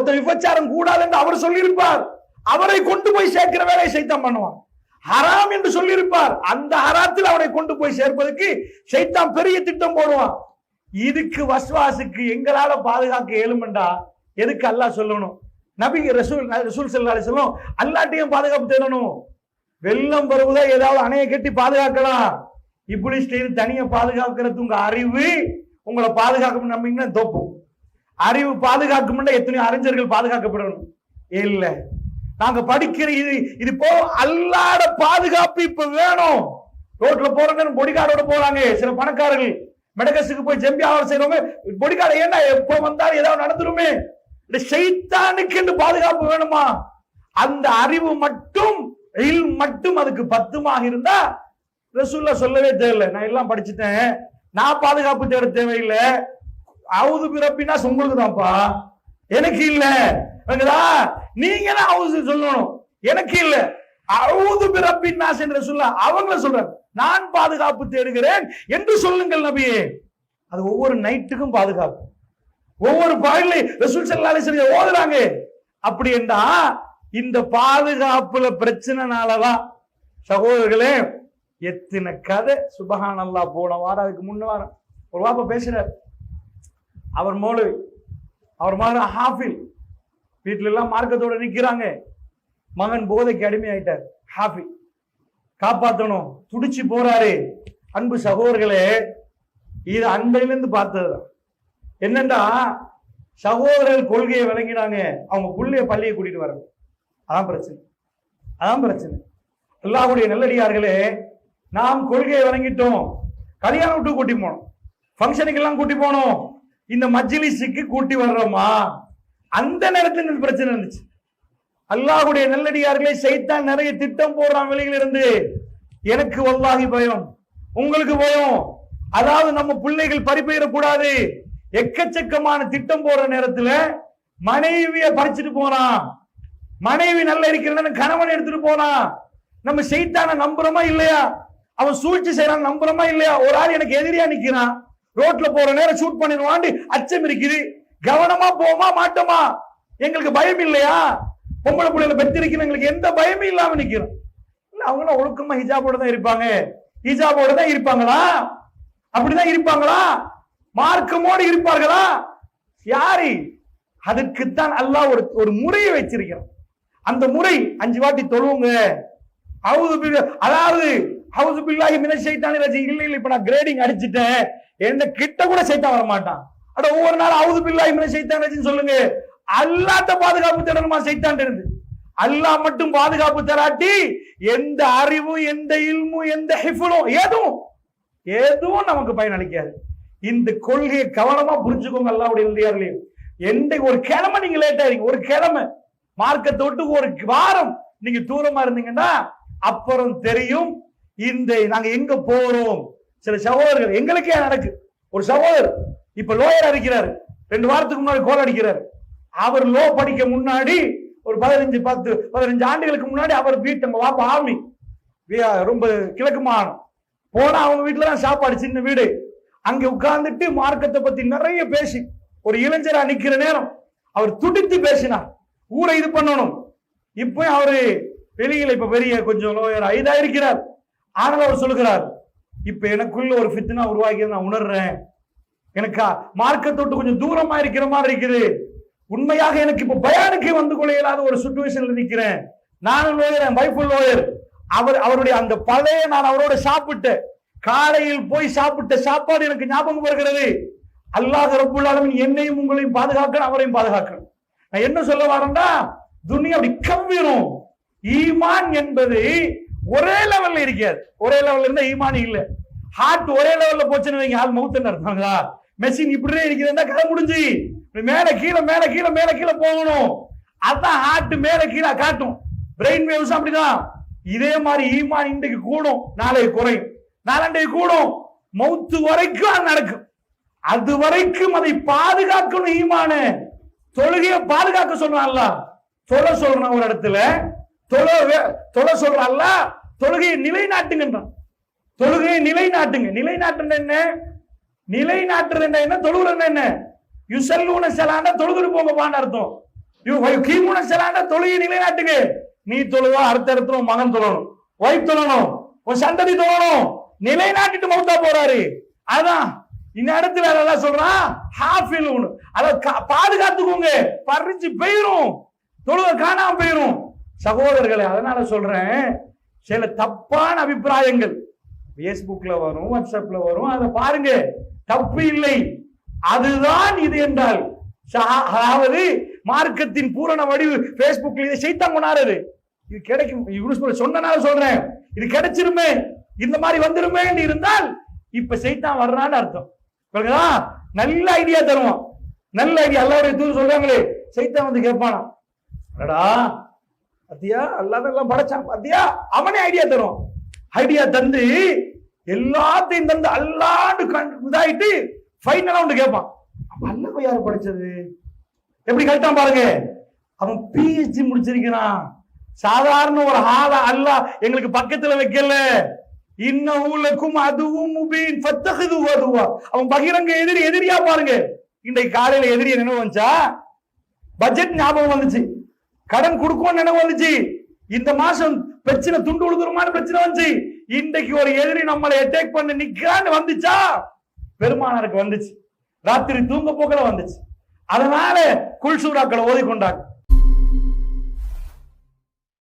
ஒருத்தர் விபச்சாரம் கூடாது என்று அவர் சொல்லியிருப்பார். அவரை கொண்டு போய் சேர்க்கிற வேலையை சைத்தான் பண்ணுவான். ஹராம் என்று சொல்லியிருப்பார். அந்த ஹராத்தில் அவரை கொண்டு போய் சேர்ப்பதற்கு சைத்தான் பெரிய திட்டம் போடுவான். இதுக்கு வஸ்வாசுக்கு எங்களால பாதுகாக்க ஏழுமண்டா எதுக்கு அல்லாஹ் சொல்லணும்? நபி ரசூல் ரசூல் செல்லாலே சொல்லும் அல்லாட்டையும் பாதுகாப்பு தேடணும். வெள்ளம் வருவதா ஏதாவது அணையை கட்டி பாதுகாக்கலாம். இப்படி ஸ்டைல் தனியா பாதுகாக்கிறது உங்க அறிவு உங்களை பாதுகாக்கணும்னு நம்பிங்கன்னா தோப்போம் அறிவு பாதுகாக்கும் எத்தனையோ அறிஞர்கள் பாதுகாக்கப்படணும். இல்ல. நாங்க படிக்கிற இது இது போ அல்லாட பாதுகாப்பு இப்ப வேணும். ரோட்ல போறவங்க பொடிகாரோட போறாங்க. சில பணக்காரர்கள் மெடகஸுக்கு போய் ஜெம்பி ஆவரம் செய்யறவங்க பொடிகார ஏன்னா எப்போ வந்தாலும் ஏதாவது நடந்துருமே? இந்த செய்தானுக்கு பாதுகாப்பு வேணுமா? அந்த அறிவு மட்டும் இல் மட்டும் அதுக்கு பத்துமாக இருந்தா ரசூல்லா சொல்லவே தேவையில்லை. நான் எல்லாம் படிச்சுட்டேன். நான் பாதுகாப்பு தேட தேவையில்லை. அவுது பிறப்பினா உங்களுக்கு தான்ப்பா எனக்கு இல்ல. விளங்குதா? நீங்க தான் அவுது சொல்லணும். எனக்கு இல்ல. அவுது பிறப்பின் நாஸ் என்று சொல்ல அவங்கள சொல்றாங்க நான் பாதுகாப்பு தேடுகிறேன் என்று சொல்லுங்கள் நபியே. அது ஒவ்வொரு நைட்டுக்கும் பாதுகாப்பு. ஒவ்வொரு பாடலை ரசூல் ஸல்லல்லாஹு அலைஹி ஓதுறாங்க. அப்படி என்றா இந்த பாதுகாப்புல பிரச்சனைனாலதான் சகோதரர்களே எத்தனை கதை. சுபகானல்லா போன வாரம் அதுக்கு முன்ன வாரம். ஒரு வாப்ப பேசுறாரு. அவர் மோலு அவர் மகன் ஹாஃபில். வீட்டில எல்லாம் மார்க்கத்தோட நிற்கிறாங்க மகன் போதைக்கு அடிமையாயிட்டார் ஹாஃபி காப்பாற்றணும் துடிச்சு போறாரு. அன்பு சகோதரர்களே இது அன்பையிலிருந்து பார்த்ததுதான். என்னண்டா சகோதரர்கள் கொள்கையை விளங்கினாங்க. அவங்க புள்ளைய பள்ளியை கூட்டிட்டு வராங்க அதான் பிரச்சனை. அதான் பிரச்சனை. எல்லாருடைய நல்லடியார்களே நாம் கொள்கையை விளங்கிட்டோம் கல்யாணம் விட்டு கூட்டி போனோம். ஃபங்க்ஷனுக்கெல்லாம் கூட்டி போனோம். இந்த மஜ்லிஸுக்கு கூட்டி வர்றோமா? அந்த நேரத்தில் இந்த பிரச்சனை இருந்துச்சு. அல்லாஹுடைய நல்லடியார்களே சைத்தான் நிறைய திட்டம் போடுறான் வெளியில இருந்து எனக்கு வல்லாகி பயம். உங்களுக்கு பயம். அதாவது நம்ம பிள்ளைகள் பறிப்பெயரக்கூடாது எக்கச்சக்கமான திட்டம் போடுற நேரத்துல மனைவிய பறிச்சுட்டு போறான். மனைவி நல்லா இருக்கிறன்னு கணவன் எடுத்துட்டு போனான் நம்ம செய்தான நம்புறோமா இல்லையா? அவன் சூழ்ச்சி செய்யறான் நம்புறோமா இல்லையா? ஒரு ஆள் எனக்கு எதிரியா நிக்கிறான். ரோட்ல போற நேரம் ஷூட் பண்ணிடுவாண்டி அச்சம் இருக்குது. கவனமா போமா மாட்டோமா? எங்களுக்கு பயம் இல்லையா? பொம்பளை பிள்ளைகளை பெற்றிருக்கணும் எங்களுக்கு எந்த பயமும் இல்லாம நிக்கிறோம். இல்ல அவங்களாம் ஒழுக்கமா ஹிஜாபோட தான் இருப்பாங்க. ஹிஜாபோட தான் இருப்பாங்களா? அப்படிதான் இருப்பாங்களா? மார்க்கமோடு இருப்பார்களா? யாரு? அதுக்குத்தான் அல்லாஹ் ஒரு ஒரு முறையை வச்சிருக்கிறான். அந்த முறை அஞ்சு வாட்டி தொழுவுங்க. அதாவது ஹவுஸ் பில்லாகி மின சைத்தானி ரஜி இல்லை இல்லை இப்போ நான் கிரேடிங் அடிச்சிட்டேன். என்ன கிட்ட கூட சைத்தான் வர மாட்டான் அட ஒவ்வொரு நாள் ஹவுஸ் பில்லாகி மின ஷைத்தானி ரஜின்னு சொல்லுங்க. அல்லாட்ட பாதுகாப்பு தேடணுமா சைத்தான் இருந்து? அல்லாஹ் மட்டும் பாதுகாப்பு தராட்டி எந்த அறிவும் எந்த இல்மும் எந்த ஹிஃபுலும் எதுவும் எதுவும் நமக்கு பயனளிக்காது இந்த கொள்கையை கவனமா புரிஞ்சுக்கோங்க அல்லாவுடைய இந்தியார்களே எந்த ஒரு கிழமை நீங்க லேட் ஆறீங்க ஒரு கிழமை மார்க்கத்தை விட்டு ஒரு வாரம் நீங்க தூரமா இருந்தீங்கன்னா அப்புறம் தெரியும் இந்த நாங்க எங்க போறோம்? சில சகோதரர்கள் எங்களுக்கே நடக்கு. ஒரு சகோதரர் இப்ப லோயர் அடிக்கிறார். ரெண்டு வாரத்துக்கு முன்னாடி கோல் அடிக்கிறார். அவர் லோ படிக்க முன்னாடி ஒரு பதினஞ்சு பத்து பதினஞ்சு ஆண்டுகளுக்கு முன்னாடி அவர் வீட்டு நம்ம வாப்பா ஆமி ரொம்ப கிழக்கு மாகாணம். போனா அவங்க வீட்டுல தான் சாப்பாடு சின்ன வீடு. அங்க உட்கார்ந்துட்டு மார்க்கத்தை பத்தி நிறைய பேசி ஒரு இளைஞரா நிக்கிற நேரம் அவர் துடித்து பேசினார். ஊரை இது பண்ணணும். இப்ப அவரு வெளியில இப்ப பெரிய கொஞ்சம் லோயர் இதா இருக்கிறார் ஆனால் அவர் சொல்லுகிறார் இப்ப எனக்குள்ள ஒரு ஃபித்னா உருவாகி நான் உணர்றேன். எனக்கு மார்க்கத்தோட்டு கொஞ்சம் தூரமா இருக்கிற மாதிரி இருக்குது. உண்மையாக எனக்கு இப்ப பயானுக்கு வந்து கொள்ள இயலாத ஒரு சுச்சுவேஷன்ல நிக்கிறேன். நானும் லோயர் என் வைஃப் லோயர் அவர் அவருடைய அந்த பழைய நான் அவரோட சாப்பிட்டேன். காலையில் போய் சாப்பிட்ட சாப்பாடு எனக்கு ஞாபகம் வருகிறது. அல்லாஹ் ரப்புல் என்னையும் உங்களையும் பாதுகாக்கணும் அவரையும் பாதுகாக்கணும். நான் என்ன சொல்ல வரேன்னா துணியா அப்படி கவ்விரும். ஈமான் என்பது ஒரே லெவல்ல இருக்காது ஒரே லெவல்ல இருந்தா ஈமானி இல்ல. ஹார்ட் ஒரே லெவல்ல போச்சுன்னு வைங்க ஆள் மவுத்துன்னு இருந்தாங்களா மெஷின் இப்படியே இருக்கிறதா கதை முடிஞ்சு. மேல கீழே மேல கீழே மேல கீழே போகணும். அதான் ஹார்ட் மேல கீழே காட்டும். பிரெயின் வேவ்ஸ் அப்படிதான். இதே மாதிரி ஈமான் இன்றைக்கு கூடும். நாளைக்கு குறையும். நாளண்டைக்கு கூடும். மௌத்து வரைக்கும் அது நடக்கும். அது வரைக்கும் அதை பாதுகாக்கணும் ஈமானு. தொழுகையை பாதுகாக்க சொல்றான்ல தொலை சொல்றான் ஒரு இடத்துல. தொலை தொலை சொல்றான்ல தொழுகையை நிலைநாட்டுங்கன்றான். தொழுகையை நிலைநாட்டுங்க. நிலைநாட்டுன என்ன? நிலைநாட்டுறது என்ன? தொழுகிறது என்ன? யுசல்லூன செலாண்ட தொழுதுட்டு போங்கப்பான்னு அர்த்தம். கீமுன செலாண்டா தொழுகை நிலைநாட்டுங்க. நீ தொழுவா அடுத்த இடத்துல மகன் தொழணும். ஒய்ஃப் தொழணும். உன் சந்ததி தொழணும். நிலைநாட்டிட்டு மௌத்தா போறாரு. அதான் இந்த இடத்துல அதெல்லாம் சொல்றான் ஹாஃபில் ஒன்று கா- பாதுகாத்துக்கோங்க. பறிச்சு போயிரும். தொழுக காணாம போயிரும். சகோதரர்களை அதனால சொல்றேன் சில தப்பான அபிப்பிராயங்கள். Facebookல வரும் வாட்ஸ்அப்ல வரும் அதை பாருங்க. தப்பு இல்லை. அதுதான் இது என்றால் அதாவது மார்க்கத்தின் பூரண வடிவு பேஸ்புக்ல இதை செய்தான் கொண்டாடுறது. இது கிடைக்கும் யூனிஸ் சொன்னனால சொல்றேன். இது கிடைச்சிருமே இந்த மாதிரி வந்துருமே இருந்தால் இப்ப செய்தான் வர்றான்னு அர்த்தம். நல்ல ஐடியா தருவான். நல்ல ஐடியா எல்லாருடைய தூர் சொல்றாங்களே. செய்தான் வந்து கேட்பானா பாத்தியா? அல்லாத எல்லாம் படைச்சான் பாத்தியா? அவனே ஐடியா தரும். ஐடியா தந்து எல்லாத்தையும் தந்து அல்லாண்டு இதாயிட்டு ஃபைனலாக ஒன்று கேட்பான் அப்ப போய் யார் படைச்சது? எப்படி கேட்டான் பாருங்க. அவன் பிஹெச்டி முடிச்சிருக்கிறான். சாதாரண ஒரு ஹால அல்ல எங்களுக்கு பக்கத்துல வைக்கல. இன்னும் அதுவும் அவன் பகிரங்க எதிரி எதிரியா பாருங்க. இன்றைக்கு காலையில எதிரி நினைவு வந்துச்சா பட்ஜெட் ஞாபகம் வந்துச்சு. கடன் கொடுக்கும்னு நினைவு வந்துச்சு. இந்த மாசம் பிரச்சனை துண்டு உழுதுருமான பிரச்சனை வந்துச்சு. இன்றைக்கு ஒரு எதிரி நம்மளை அட்டாக் பண்ண நிக்கிறான்னு வந்துச்சா? பெருமானாருக்கு வந்துச்சு. ராத்திரி தூங்க போக்கல வந்துச்சு. அதனால குல்சூராக்களை ஓதிக்கொண்டாங்க.